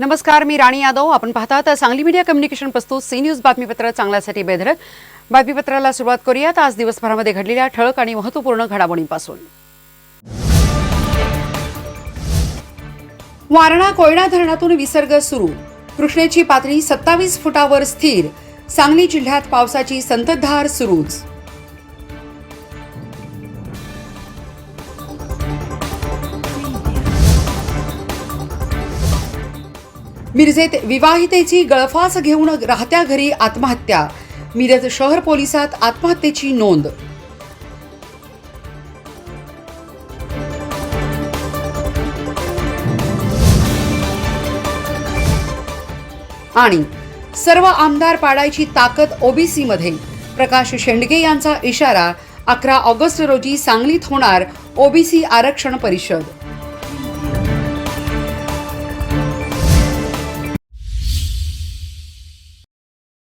नमस्कार मी राणी यादव. आपण पाहतात सांगली मीडिया कम्युनिकेशन प्रस्तुत सी न्यूज बातमीपत्र चांगल्यासाठी बेधडक. बातमीपत्राला सुरुवात करूयात. आज दिवसभरामध्ये घडलेल्या ठळक आणि महत्त्वपूर्ण घडामोडींपासून. वारणा कोयना धरणातून विसर्ग सुरू. कृष्णेची पातळी सत्तावीस फुटावर स्थिर. सांगली जिल्ह्यात पावसाची संततधार सुरूच. मिरजेत विवाहितेची गळफास घेऊन राहत्या घरी आत्महत्या. मिरज शहर पोलिसात आत्महत्येची नोंद. आणि सर्व आमदार पाडायची ताकद ओबीसी मध्ये प्रकाश शेंडगे यांचा इशारा अकरा ऑगस्ट रोजी सांगलीत होणार ओबीसी आरक्षण परिषद.